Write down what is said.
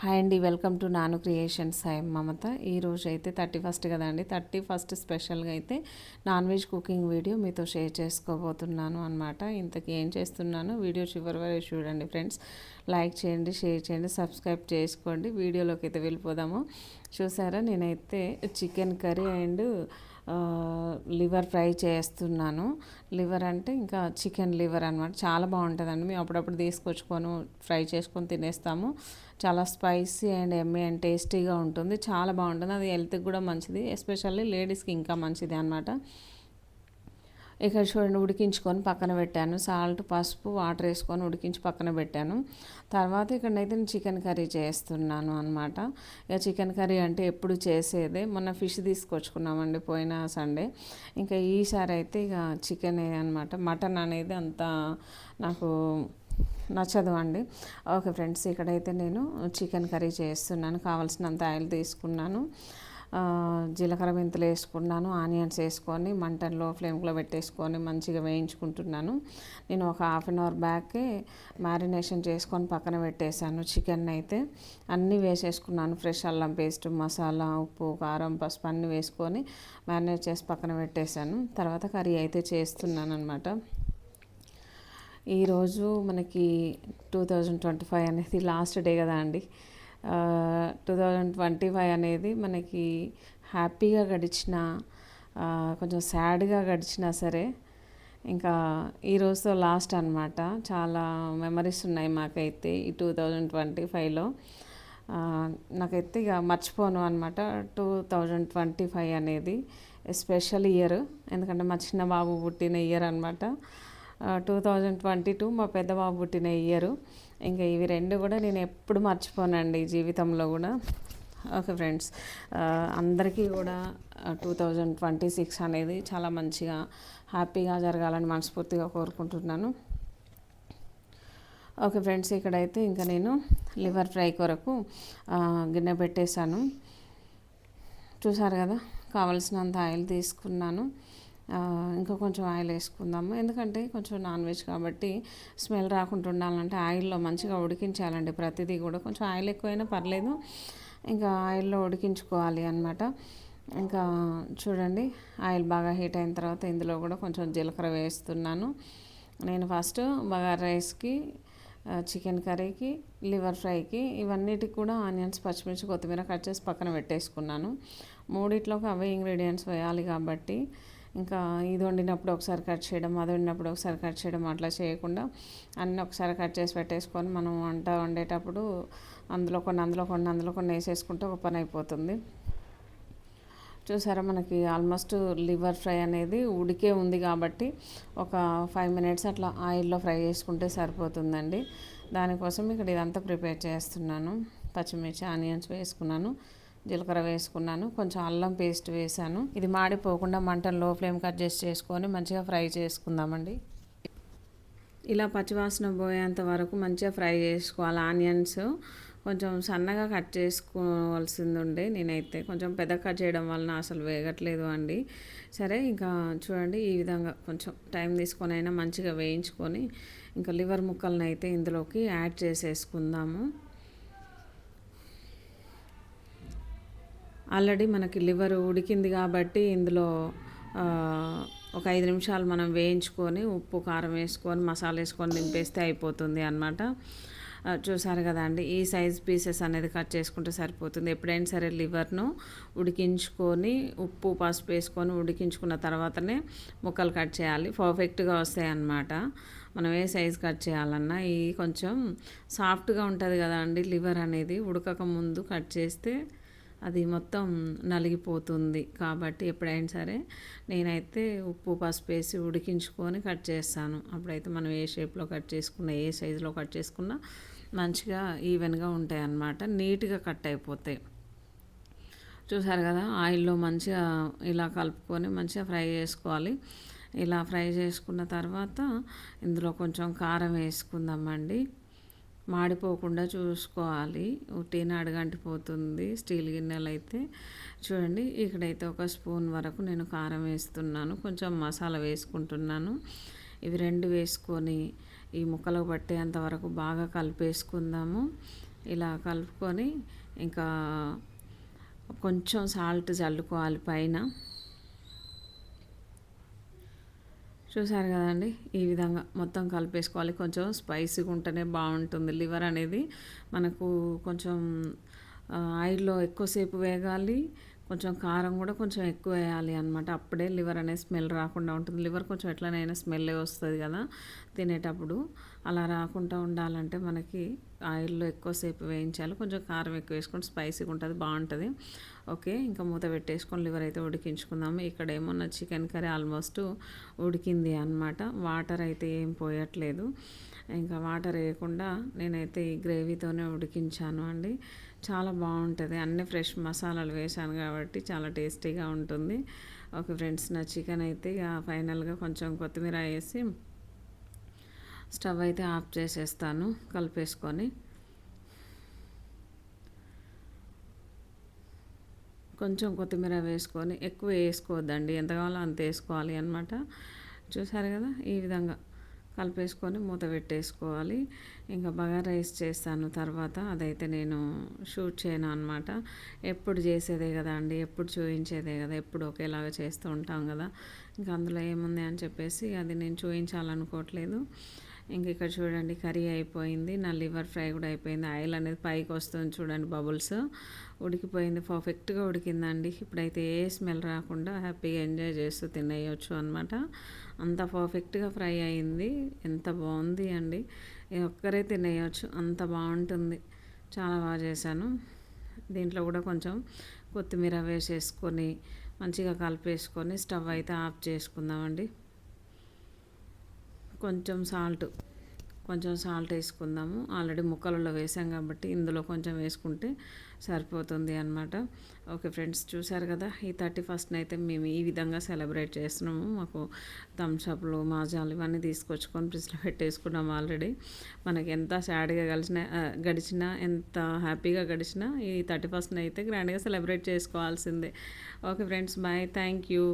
Hi అండి welcome to Nanu creations. Hi Mamata. ఈరోజు అయితే థర్టీ ఫస్ట్ కదండి. థర్టీ ఫస్ట్ స్పెషల్గా అయితే నాన్ వెజ్ కుకింగ్ వీడియో మీతో షేర్ చేసుకోబోతున్నాను అనమాట ఇంతకీ ఏం చేస్తున్నాను? వీడియో చివరి వరకు చూడండి ఫ్రెండ్స్. లైక్ చేయండి షేర్ చేయండి సబ్స్క్రైబ్ చేసుకోండి. వీడియోలోకి అయితే వెళ్ళిపోదాము. చూసారా? నేనైతే chicken curry and liver fry చేస్తున్నాను. లివర్ అంటే ఇంకా చికెన్ లివర్ అనమాట చాలా బాగుంటుందండి. మేము అప్పుడప్పుడు తీసుకొచ్చుకొని ఫ్రై చేసుకొని తినేస్తాము. చాలా స్పైసీ అండ్ ఎమ్మీ అండ్ టేస్టీగా ఉంటుంది. చాలా బాగుంటుంది. అది హెల్త్కి కూడా మంచిది. ఎస్పెషల్లీ లేడీస్కి ఇంకా మంచిది అనమాట ఇక్కడ చూడండి ఉడికించుకొని పక్కన పెట్టాను. సాల్ట్ పసుపు వాటర్ వేసుకొని ఉడికించి పక్కన పెట్టాను. తర్వాత ఇక్కడైతే నేను చికెన్ కర్రీ చేస్తున్నాను అనమాట ఇక చికెన్ కర్రీ అంటే ఎప్పుడు చేసేదే. మొన్న ఫిష్ తీసుకొచ్చుకున్నామండి పోయిన సండే. ఇంకా ఈసారి అయితే ఇక చికెన్ అనమాట మటన్ అనేది అంత నాకు నచ్చదు అండి. ఓకే ఫ్రెండ్స్ ఇక్కడైతే నేను చికెన్ కర్రీ చేస్తున్నాను. కావాల్సినంత ఆయిల్ తీసుకున్నాను. జీలకర్ర మెంతులు వేసుకున్నాను ఆనియన్స్ వేసుకొని మంటల్లో ఫ్లేమ్లో పెట్టేసుకొని మంచిగా వేయించుకుంటున్నాను. నేను ఒక హాఫ్ అన్ అవర్ బ్యాకే మ్యారినేషన్ చేసుకొని పక్కన పెట్టేశాను చికెన్ అయితే. అన్నీ వేసేసుకున్నాను ఫ్రెష్ అల్లం పేస్ట్ మసాలా ఉప్పు కారం పసుపు అన్నీ వేసుకొని మ్యారినేట్ చేసి పక్కన పెట్టేశాను. తర్వాత కర్రీ అయితే చేస్తున్నాను అనమాట ఈరోజు మనకి టూ థౌజండ్ ట్వంటీ ఫైవ్ అనేది లాస్ట్ డే కదా అండి. టూ థౌజండ్ ట్వంటీ ఫైవ్ అనేది మనకి హ్యాపీగా గడిచిన కొంచెం సాడ్గా గడిచినా సరే ఇంకా ఈ రోజుతో లాస్ట్ అనమాట చాలా మెమరీస్ ఉన్నాయి మాకైతే ఈ టూ థౌజండ్ ట్వంటీ ఫైవ్లో నాకైతే ఇక మర్చిపోను అనమాట టూ థౌజండ్ ట్వంటీ ఫైవ్ అనేది స్పెషల్ ఇయర్ ఎందుకంటే మా చిన్న బాబు పుట్టిన ఇయర్ అనమాట టూ థౌజండ్ ట్వంటీ టూ మా పెద్ద బాబు పుట్టిన ఇయరు ఇంకా ఇవి రెండు కూడా నేను ఎప్పుడు మర్చిపోనండి జీవితంలో కూడా. ఓకే ఫ్రెండ్స్ అందరికీ కూడా టూ థౌజండ్ ట్వంటీ సిక్స్ అనేది చాలా మంచిగా హ్యాపీగా జరగాలని మనస్ఫూర్తిగా కోరుకుంటున్నాను. ఓకే ఫ్రెండ్స్ ఇక్కడైతే ఇంకా నేను లివర్ ఫ్రై కొరకు గిన్నె పెట్టేశాను. చూసారు కదా కావలసినంత ఆయిల్ తీసుకున్నాను. ఇంకా కొంచెం ఆయిల్ వేసుకుందాము. ఎందుకంటే కొంచెం నాన్ వెజ్ కాబట్టి స్మెల్ రాకుండా ఉండాలంటే ఆయిల్లో మంచిగా ఉడికించాలండి ప్రతిదీ కూడా. కొంచెం ఆయిల్ ఎక్కువైనా పర్లేదు ఇంకా ఆయిల్లో ఉడికించుకోవాలి అనమాట ఇంకా చూడండి ఆయిల్ బాగా హీట్ అయిన తర్వాత ఇందులో కూడా కొంచెం జీలకర్ర వేస్తున్నాను. నేను ఫస్ట్ బగారా రైస్కి చికెన్ కర్రీకి లివర్ ఫ్రైకి ఇవన్నిటికి కూడా ఆనియన్స్ పచ్చిమిర్చి కొత్తిమీర కట్ చేసి పక్కన పెట్టేసుకున్నాను. మూడిట్లోకి అవే ఇంగ్రీడియంట్స్ వేయాలి కాబట్టి ఇంకా ఇది వండినప్పుడు ఒకసారి కట్ చేయడం అది వండినప్పుడు ఒకసారి కట్ చేయడం అట్లా చేయకుండా అన్నీ ఒకసారి కట్ చేసి పెట్టేసుకొని మనం వంట వండేటప్పుడు అందులో కొన్ని అందులో కొన్ని అందులో కొన్ని వేసేసుకుంటే ఒక పని అయిపోతుంది. చూసారా మనకి ఆల్మోస్ట్ లివర్ ఫ్రై అనేది ఉడికే ఉంది కాబట్టి ఒక ఫైవ్ మినిట్స్ అట్లా ఆయిల్లో ఫ్రై చేసుకుంటే సరిపోతుందండి. దానికోసం ఇక్కడ ఇదంతా ప్రిపేర్ చేస్తున్నాను. పచ్చిమిర్చి ఆనియన్స్ వేసుకున్నాను. జీలకర్ర వేసుకున్నాను. కొంచెం అల్లం పేస్ట్ వేసాను. ఇది మాడిపోకుండా మంటను లో ఫ్లేమ్ కట్ చేసుకొని మంచిగా ఫ్రై చేసుకుందామండి. ఇలా పచ్చివాసన పోయేంత వరకు మంచిగా ఫ్రై చేసుకోవాలి. ఆనియన్స్ కొంచెం సన్నగా కట్ చేసుకోవాల్సింది ఉండే నేనైతే. కొంచెం పెద్ద కట్ చేయడం వలన అసలు వేగట్లేదు అండి. సరే ఇంకా చూడండి ఈ విధంగా కొంచెం టైం తీసుకొని అయినా మంచిగా వేయించుకొని ఇంకా లివర్ ముక్కలను అయితే ఇందులోకి యాడ్ చేసేసుకుందాము. ఆల్రెడీ మనకి లివర్ ఉడికింది కాబట్టి ఇందులో ఒక ఐదు నిమిషాలు మనం వేయించుకొని ఉప్పు కారం వేసుకొని మసాలా వేసుకొని దింపేస్తే అయిపోతుంది అనమాట చూసారు కదా అండి ఈ సైజ్ పీసెస్ అనేది కట్ చేసుకుంటే సరిపోతుంది. ఎప్పుడైనా సరే లివర్ను ఉడికించుకొని ఉప్పు పసుపు వేసుకొని ఉడికించుకున్న తర్వాతనే ముక్కలు కట్ చేయాలి. పర్ఫెక్ట్గా వస్తాయి అన్నమాట. మనం ఏ సైజ్ కట్ చేయాలన్నా ఈ కొంచెం సాఫ్ట్గా ఉంటుంది కదా అండి లివర్ అనేది ఉడకక ముందు కట్ చేస్తే అది మొత్తం నలిగిపోతుంది. కాబట్టి ఎప్పుడైనా సరే నేనైతే ఉప్పు పసుపు వేసి ఉడికించుకొని కట్ చేస్తాను. అప్పుడైతే మనం ఏ షేప్లో కట్ చేసుకున్న ఏ సైజులో కట్ చేసుకున్నా మంచిగా ఈవెన్గా ఉంటాయి అన్నమాట నీట్గా కట్ అయిపోతాయి. చూసారు కదా ఆయిల్లో మంచిగా ఇలా కలుపుకొని మంచిగా ఫ్రై చేసుకోవాలి. ఇలా ఫ్రై చేసుకున్న తర్వాత ఇందులో కొంచెం కారం వేసుకుందామండి. మాడిపోకుండా చూసుకోవాలి. ఉట్టిన అడగంటిపోతుంది. స్టీల్ గిన్నెలు అయితే చూడండి ఇక్కడైతే ఒక స్పూన్ వరకు నేను కారం వేస్తున్నాను. కొంచెం మసాలా వేసుకుంటున్నాను. ఇవి రెండు వేసుకొని ఈ ముక్కలకు పట్టేంత వరకు బాగా కలిపేసుకుందాము. ఇలా కలుపుకొని ఇంకా కొంచెం సాల్ట్ చల్లుకోవాలి పైన. చూసారు కదండి. ఈ విధంగా మొత్తం కలిపేసుకోవాలి. కొంచెం స్పైసీగా ఉంటేనే బాగుంటుంది. లివర్ అనేది మనకు కొంచెం ఆయిల్లో ఎక్కువసేపు వేగాలి. కొంచెం కారం కూడా కొంచెం ఎక్కువ వేయాలి అనమాట అప్పుడే లివర్ అనేది స్మెల్ రాకుండా ఉంటుంది. లివర్ కొంచెం ఎట్లనైనా స్మెల్ వస్తుంది కదా తినేటప్పుడు. అలా రాకుండా ఉండాలంటే మనకి ఆయిల్లో ఎక్కువసేపు వేయించాలి. కొంచెం కారం ఎక్కువ వేసుకుంటే స్పైసీగా ఉంటుంది బాగుంటుంది. ఓకే ఇంకా మూత పెట్టేసుకొని లివర్ అయితే ఉడికించుకుందాము ఇక్కడ ఏమన్నా చికెన్ కర్రీ ఆల్మోస్ట్ ఉడికింది అనమాట వాటర్ అయితే ఏం పోయట్లేదు. ఇంకా వాటర్ వేయకుండా నేనైతే ఈ గ్రేవీతోనే ఉడికించాను అండి. చాలా బాగుంటుంది. అన్ని ఫ్రెష్ మసాలాలు వేసాను కాబట్టి చాలా టేస్టీగా ఉంటుంది. ఓకే ఫ్రెండ్స్ నా చికెన్ అయితే ఇక ఫైనల్గా కొంచెం కొత్తిమీర వేసి స్టవ్ అయితే ఆఫ్ చేసేస్తాను కలిపేసుకొని. కొంచెం కొత్తిమీర వేసుకొని ఎక్కువ వేసుకోవద్దండి. ఎంత కావాలో అంత వేసుకోవాలి అనమాట చూసారు కదా? ఈ విధంగా. కలిపేసుకొని మూత పెట్టేసుకోవాలి. ఇంకా బాగా రైస్ చేస్తాను. తర్వాత అదైతే నేను షూట్ చేయను అనమాట ఎప్పుడు చేసేదే కదా అండి ఎప్పుడు చూపించేదే కదా ఎప్పుడు ఒకేలాగా చేస్తూ ఉంటాం కదా. ఇంకా అందులో ఏముంది అని చెప్పేసి అది నేను చూపించాలనుకోవట్లేదు ఇంక ఇక్కడ చూడండి కర్రీ అయిపోయింది. నా లివర్ ఫ్రై కూడా అయిపోయింది. ఆయిల్ అనేది పైకి వస్తుంది చూడండి బబుల్స్. ఉడికిపోయింది. పర్ఫెక్ట్గా ఉడికిందండి. ఇప్పుడైతే ఏ స్మెల్ రాకుండా హ్యాపీగా ఎంజాయ్ చేస్తూ తినేయచ్చు అనమాట అంత పర్ఫెక్ట్గా ఫ్రై అయింది. ఎంత బాగుంది అండి. ఒక్కరే తినేయచ్చు. అంత బాగుంటుంది. చాలా బాగా చేశాను. దీంట్లో కూడా కొంచెం కొత్తిమీర వేసేసుకొని మంచిగా కలిపేసుకొని స్టవ్ అయితే ఆఫ్ చేసుకుందామండి. కొంచెం సాల్ట్ కొంచెం సాల్ట్ వేసుకుందాము. ఆల్రెడీ ముక్కలలో వేసాం కాబట్టి ఇందులో కొంచెం వేసుకుంటే సరిపోతుంది అనమాట ఓకే ఫ్రెండ్స్ చూసారు కదా? ఈ థర్టీ ఫస్ట్ని అయితే మేము ఈ విధంగా సెలబ్రేట్ చేస్తున్నాము. మాకు థమ్స్అప్లు మాజాలు ఇవన్నీ తీసుకొచ్చుకొని ఫ్రిడ్జ్లో పెట్టేసుకున్నాము ఆల్రెడీ. మనకి ఎంత సాడ్గా కలిసిన గడిచినా ఎంత హ్యాపీగా గడిచినా ఈ థర్టీ ఫస్ట్ని అయితే గ్రాండ్గా సెలబ్రేట్ చేసుకోవాల్సిందే. Okay friends bye. Thank you.